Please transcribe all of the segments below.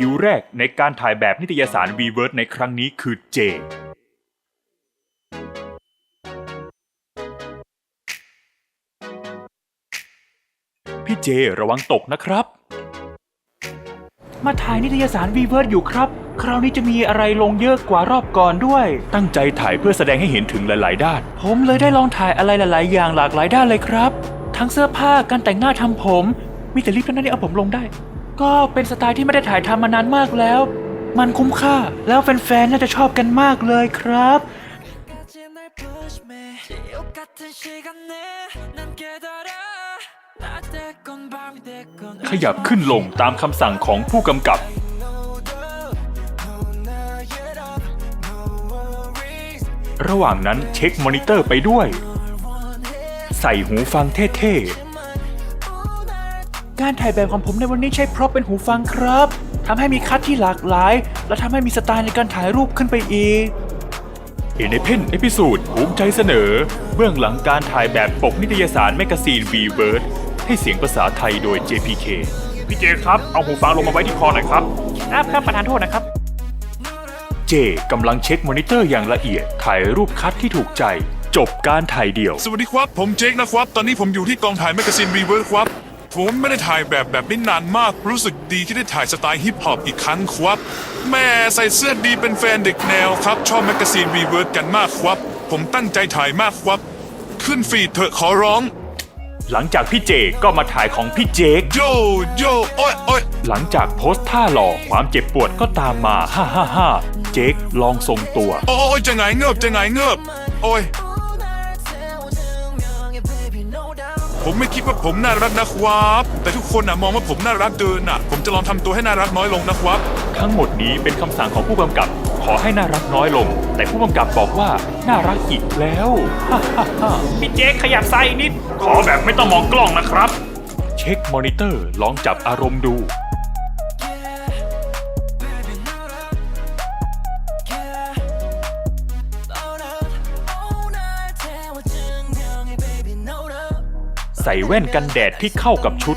คิวแรกในการถ่ายแบบนิตยสาร v ีเวิร์ในครั้งนี้คือเจ พี่เจระวังตกนะครับ มาถ่ายนิตยสารวีเวิร์ดอยู่ครับ คราวนี้จะมีอะไรลงเยอะกว่ารอบก่อนด้วย ตั้งใจถ่ายเพื่อแสดงให้เห็นถึงหลาย ๆ ด้าน ผมเลยได้ลองถ่ายอะไรหลาย ๆ อย่างหลากหลายด้านเลยครับ ทั้งเสื้อผ้าการแต่งหน้าทำผม มีแต่รีบเท่านั้นที่เอาผมลงได้ ก็เป็นสไตล์ที่ไม่ได้ถ่ายทำมานานมากแล้ว มันคุ้มค่า แล้วแฟนๆ น่าจะชอบกันมากเลยครับ ขยับขึ้นลงตามคำสั่งของผู้กำกับ ระหว่างนั้นเช็คมอนิเตอร์ไปด้วย ใส่หูฟังเท่ๆ การถ่ายแบบของผมในวันนี้ใช้พร็อพเป็นหูฟังครับทำให้มีคัดที่หลากหลาย และทำให้มีสไตล์ในการถ่ายรูปขึ้นไปอีกเอเนเพนเอพิสูดภูมิใจเสนอ เบื้องหลังการถ่ายแบบปกนิตยสารแมกกาซีน v ีเบิร์ดให้เสียงภาษาไทยโดย JPK พี่เจครับ เอาหูฟังลงมาไว้ที่คอหน่อยครับครับครับประธานโทษนะครับ เจกำลังเช็คมอนิเตอร์อย่างละเอียดถ่ายรูปคัดที่ถูกใจ จบการถ่ายเดี่ยว สวัสดีครับ ผมเจคนะครับ ตอนนี้ผมอยู่ที่กองถ่ายแมกกาซีนรีเวิร์ครับ ผมไม่ได้ถ่ายแบบแบบนี้นานมาก รู้สึกดีที่ได้ถ่ายสไตล์ฮิปฮอปอีกครั้งครับ แม่ใส่เสื้อดีเป็นแฟนเด็กแนวครับ ชอบแมกกาซีนรีเวิร์กันมากครับ ผมตั้งใจถ่ายมากครับ ขึ้นฟีดเถอะขอร้อง หลังจากพี่เจก็มาถ่ายของพี่เจคโยโยโอ้ยโอ้ยหลังจากโพสท่าหล่อความเจ็บปวดก็ตามมา ฮ่าฮ่าฮ่าเจคลองทรงตัว โอ้ยจะไงเงือบจะไงเงือบโอ้ย ผมไม่คิดว่าผมน่ารักนะครับ แต่ทุกคนนะมองว่าผมน่ารักเกินน่ะ ผมจะลองทำตัวให้น่ารักน้อยลงนะครับ ทั้งหมดนี้เป็นคำสั่งของผู้กำกับ ขอให้น่ารักน้อยลง แต่ผู้กำกับบอกว่าน่ารักอีกแล้วฮ่าฮ่าฮ่าพี่เจ๊ขยับไซ้นิด ขอแบบไม่ต้องมองกล้องนะครับ เช็คมอนิเตอร์ลองจับอารมณ์ดู ใส่แว่นกันแดดที่เข้ากับชุด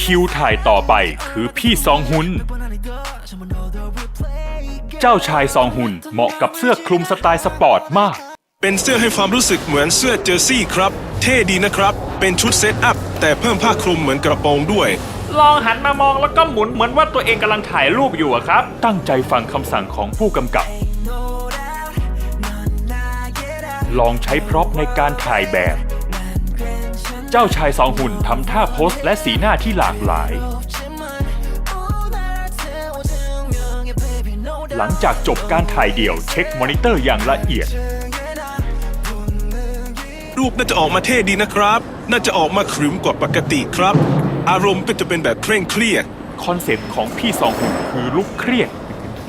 คิวถ่ายต่อไปคือพี่ซองฮุน เจ้าชายซองฮุนเหมาะกับเสื้อคลุมสไตล์สปอร์ตมาก เป็นเสื้อให้ความรู้สึกเหมือนเสื้อเจอร์ซี่ครับ เท่ดีนะครับ เป็นชุดเซตอัพ แต่เพิ่มผ้าคลุมเหมือนกระโปรงด้วย ลองหันมามองแล้วก็หมุนเหมือนว่าตัวเองกำลังถ่ายรูปอยู่อะครับ ตั้งใจฟังคำสั่งของผู้กำกับ ลองใช้พร็อพในการถ่ายแบบ เจ้าชายซองหุ่นทำท่าโพสและสีหน้าที่หลากหลาย หลังจากจบการถ่ายเดี่ยวเช็คมอนิเตอร์อย่างละเอียด รูปน่าจะออกมาเท่ดีนะครับ น่าจะออกมาขรึมกว่าปกติครับ อารมณ์ก็จะเป็นแบบเคร่งเครียด คอนเซปต์ของพี่ซองหุ่นคือลุกเครียด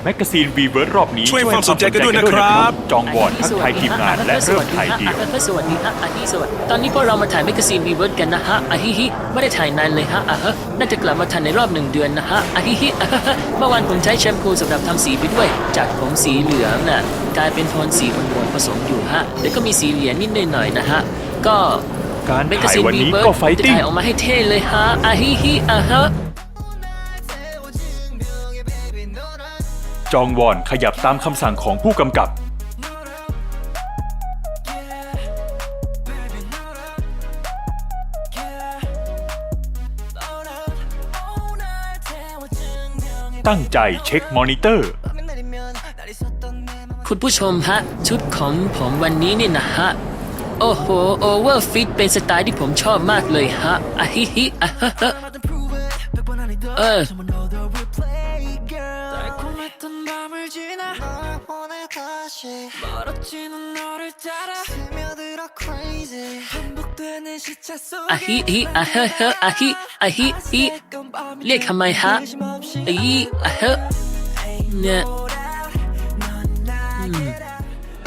แมกกาซีนวีเวิร์ดรอบนี้ช่วยความสนใจกันด้วยนะครับ จองวอนทักทายทีมงานและเริ่มถ่ายเดี่ยวอะสวัสดีฮะอะที่สวัสดีตอนนี้พวกเรามาถ่ายแมกกาซีนวีเวิร์ดกันนะฮะอะฮิฮิไม่ได้ถ่ายนานเลยฮะอะฮะน่าจะกลับมาถ่ายในรอบหนึ่งเดือนนะฮะอะฮิฮิอะฮะฮะเมื่อวานผมใช้แชมพูสำหรับทำสีไปด้วย จากผมสีเหลืองน่ะกลายเป็นโทนสีอ่อนๆผสมอยู่ฮะแล้วก็มีสีเหลืองนิดหน่อยๆนะฮะก็การแมกกาถ่ายซีนวันวีนี้เวิร์ก็ดไฟจะติ้งถ่ายออกมาให้เท่เลยฮะอะฮิฮิอะฮะ จองวอนขยับตามคำสั่งของผู้กำกับ ตั้งใจเช็คมอนิเตอร์ คุณผู้ชมฮะ ชุดของผมวันนี้นี่นะฮะ โอ้โหโอเวอร์ฟิตเป็นสไตล์ที่ผมชอบมากเลยฮะอะฮิฮิอะฮะฮะเออ อะฮิฮิอะฮะฮะอะฮิอะฮิฮิเรียกทำไมฮะอะฮิอะฮะเนี่ย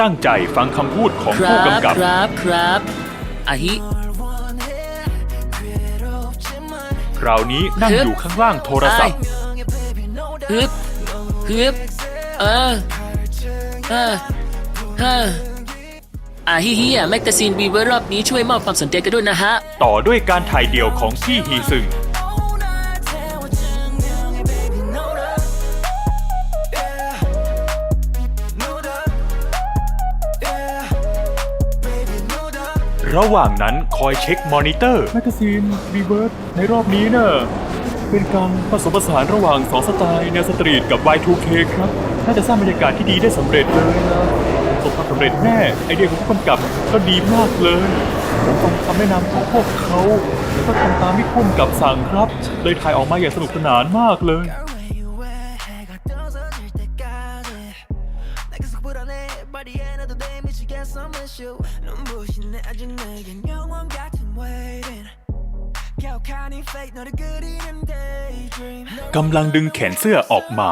ตั้งใจฟังคำพูดของครัผู้บกำกับ ครับครับอะฮิคราวนี้นั่งอยู่ข้างล่างโทรศัพท์ ฮึบฮึบเออเออ ฮ่าอาฮิฮิอะแมกกาซีนวีเวอร์รอบนี้ช่วยมอบความสนใจกันด้วยนะฮะ ต่อด้วยการถ่ายเดี่ยวของซี่ฮีซึง ระหว่างนั้นคอยเช็คมอนิเตอร์ แมกกาซีนรีเวิร์สในรอบนี้เนอะเป็นการผสมผสานระหว่างสองสไตล์แนวสตรีทกับ Y2K ครับ น่าจะสร้างบรรยากาศที่ดีได้สำเร็จเลยนะ บความสำเร็จแน่ไอเดียของผู้กำกับก็ดีมากเลยผมฟังคำแนะนำของพวกเขาแล้วก็ทำตามที่ผู้กำกับสั่งครับ เลยถ่ายออกมาอย่างสนุกสนานมากเลย กำลังดึงแขนเสื้อออกมา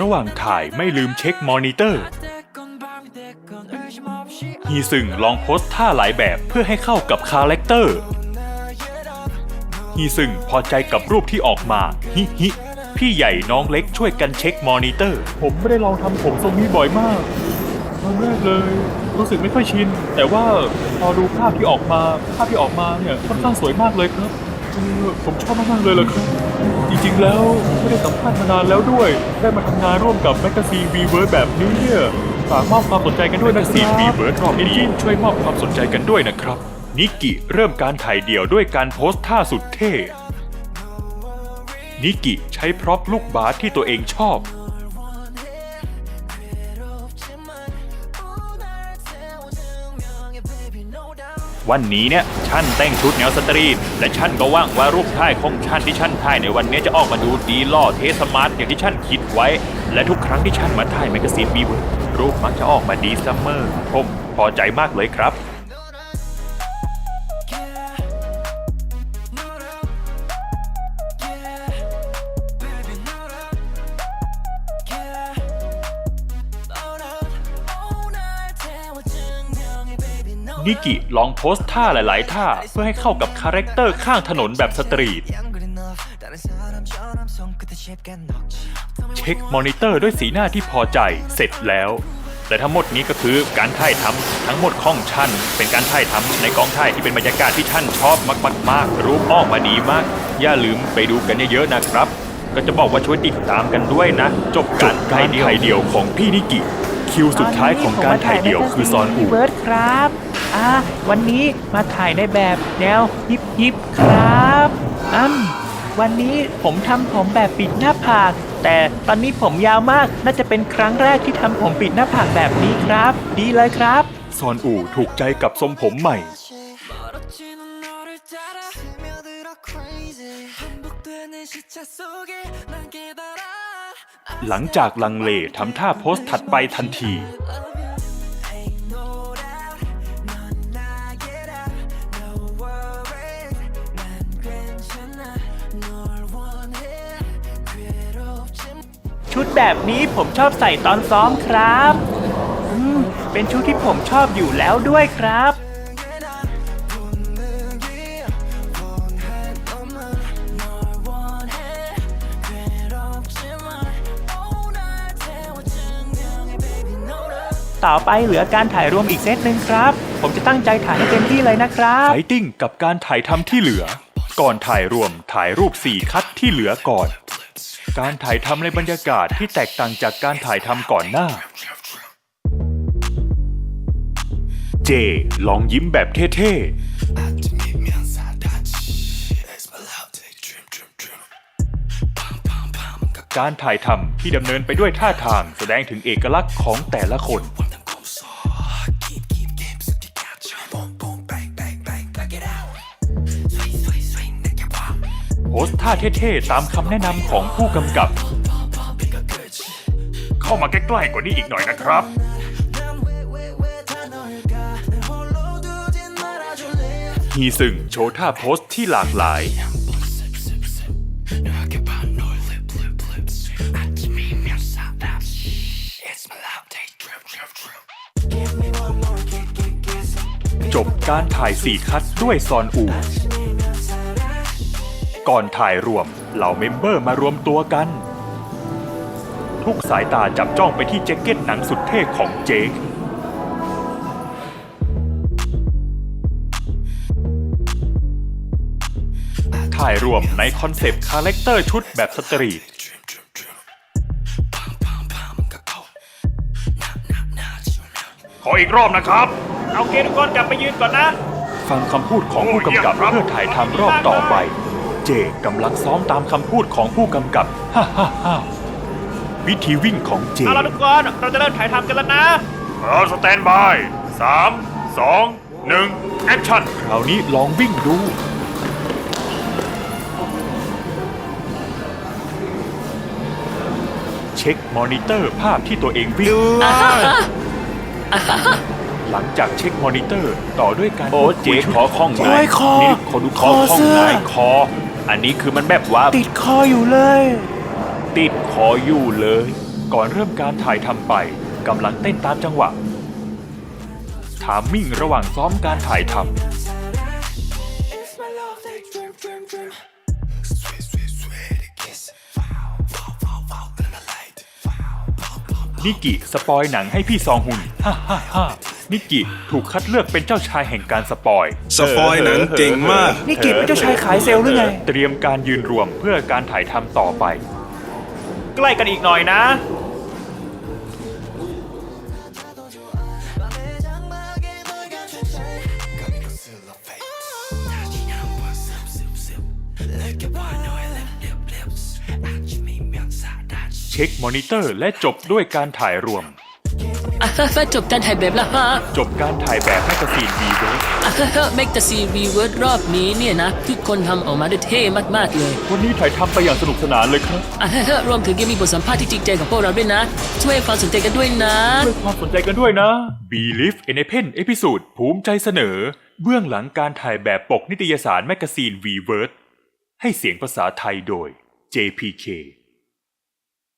ระหว่างถ่ายไม่ลืมเช็คมอนิเตอร์ ฮีซึงลองโพสท่าหลายแบบเพื่อให้เข้ากับคาแรคเตอร์ ฮีซึงพอใจกับรูปที่ออกมา ฮิฮิ พี่ใหญ่น้องเล็กช่วยกันเช็คมอนิเตอร์ ผมไม่ได้ลองทำผมทรงนี้บ่อยมากตอนแรกเลย รู้สึกไม่ค่อยชิน แต่ว่าพอดูภาพที่ออกมา ภาพที่ออกมาเนี่ยค่อนข้างสวยมากเลยครับ ผมชอบมากๆเลยล่ะครับ จริงๆ แล้วไม่ได้สัมภาษณ์มานานแล้วด้วย ได้มาทำงานร่วมกับแมกกาซีนวีเวิร์แบบนี้เนี่ยฝากมอบความสนใจกันด้วยนะครับซีนวีเวิร์รอบนี้ช่วยมอบความสนใจกันด้วยนะครับ นิกิเริ่มการถ่ายเดี่ยวด้วยการโพสท่าสุดเท่ นิกิใช้พร็อพลูกบาสที่ตัวเองชอบ วันนี้เนี่ยชั่นแต่งชุดแนวสตรีทและชั่นก็ว่างว่ารูปถ่ายของชั่นที่ชั่นถ่ายในวันนี้จะออกมาดูดีล่อเทสมาร์ทอย่างที่ชั่นคิดไว้ และทุกครั้งที่ชั่นมาถ่ายแมกกาซีนวีเวิร์รูปมักจะออกมาดีเสมอผมพอใจมากเลยครับ นิกิลองโพสท่าหลาย ๆ ท่าเพื่อให้เข้ากับคาแรคเตอร์ข้างถนนแบบสตรีท เช็คมอนิเตอร์ด้วยสีหน้าที่พอใจเสร็จแล้วและทั้งหมดนี้ก็คือการถ่ายทำทั้งหมดของท่นเป็นการถ่ายทำในกองถ่ายที่เป็นบรรยากาศที่ท่านชอบมากๆมากรูปอ้อมมาดีมาก อย่าลืมไปดูกันเยอะๆนะครับ ก็จะบอกว่าช่วยติดตามกันด้วยนะ จบการถ่ายเดี่ยวของพี่นิกิ คิวสุดท้ายของการถ่ายเดี่ยวคือซอนอูเบิร์ดครับ อาวันนี้มาถ่ายในแบบแนวยิบยิบครับอืมวันนี้ผมทำผมแบบปิดหน้าผาก แต่ตอนนี้ผมยาวมากน่าจะเป็นครั้งแรกที่ทำผมปิดหน้าผากแบบนี้ครับ ดีเลยครับ ซอนอู่ถูกใจกับทรงผมใหม่ หลังจากลังเลทำท่าโพสต์ถัดไปทันที ชุดแบบนี้ผมชอบใส่ตอนซ้อมครับเป็นชุดที่ผมชอบอยู่แล้วด้วยครับ ต่อไปเหลือการถ่ายรวมอีกเซตหนึ่งครับ ผมจะตั้งใจถ่ายให้เต็มที่เลยนะครับ ไฟติ้งกับการถ่ายทำที่เหลือ ก่อนถ่ายรวมถ่ายรูป 4 คัดที่เหลือก่อน การถ่ายทำในบรรยากาศที่แตกต่างจากการถ่ายทำก่อนหน้า เจลองยิ้มแบบเท่ๆ การถ่ายทำที่ดำเนินไปด้วยท่าทางแสดงถึงเอกลักษณ์ของแต่ละคน ท่าเท่ๆ ตามคำแนะนำของผู้กำกับ เข้ามาใกล้ๆกว่านี้อีกหน่อยนะครับ ฮีซึงโชว์ท่าโพสที่หลากหลาย จบการถ่ายสี่คัดด้วยซอนอู ก่อนถ่ายรวมเหล่าเมมเบอร์มารวมตัวกัน ทุกสายตาจับจ้องไปที่แจ็คเก็ตหนังสุดเท่ของเจคถ่ายรวมในคอนเซปต์คาแรคเตอร์ชุดแบบสตรีทขออีกรอบนะครับ เอาเกทุกคนกลับไปยืนก่อนนะ ฟังคำพูดของผู้กำกับเพื่อถ่ายทำรอบต่อไปเจกำลังซ้อมตามคำพูดของผู้กำกับ ฮ่าฮ่าฮ่าวิธีวิ่งของเจ เอาละทุกคนเราจะเริ่มถ่ายทำกันแล้วนะเอาสแตนบายสามสองหนึ่งแอคชั่น คราวนี้ลองวิ่งดู เช็คมอนิเตอร์ภาพที่ตัวเองวิ่ง หลังจากเช็คมอนิเตอร์ต่อด้วยการโอ้เจ๊ขอข้องหน่โอ้อยยคอนี่ขอดูคอคอข้องเสื้อไหนคอ อันนี้คือมันแบบว่าติดคออยู่เลย ติดคออยู่เลย ก่อนเริ่มการถ่ายทำไปกำลังเต้นตามจังหวะถามมิ่งระหว่างซ้อมการถ่ายท It's my love like dream, dream, dream. Sweet, sweet, sweet kiss. Wow, wow, wow, wow, in the light. Wow, ำนิกิสปอยหนังให้พี่ซองหุน ฮ่าฮ่าฮ่า นิกิถูกคัดเลือกเป็นเจ้าชายแห่งการสปอยสปอยหนังเก่งมากนิกิเป็นเจ้าชายขายเซลล์หรือไง เตรียมการยืนรวมเพื่อการถ่ายทำต่อไป ใกล้กันอีกหน่อยนะ เช็คมอนิเตอร์และจบด้วยการถ่ายรวม อะฮะฮะจบการถ่ายแบบแล้วฮะจบการถ่ายแบบแมกกาซีนวีเวิร์อะฮะฮะเมกตาซีรีเวิร์ดรอบนี้เนี่ยนะ ทุกคนทำออกมาได้เท่มากๆเลย วันนี้ถ่ายทำไปอย่างสนุกสนานเลยครับอะฮะฮะรวมถึงยังมีบทสัมภาษณ์ที่จริงใจของพวกเราด้วยนะ ช่วยให้ความสนใจกันด้วยนะ ด้วยความสนใจกันด้วยนะ Believe in a Pen เอพิ o d ภูมิใจเสนอ เบื้องหลังการถ่ายแบบปกนิตยสารแมกกาซีน V-Word ให้เสียงภาษาไทยโดย JPK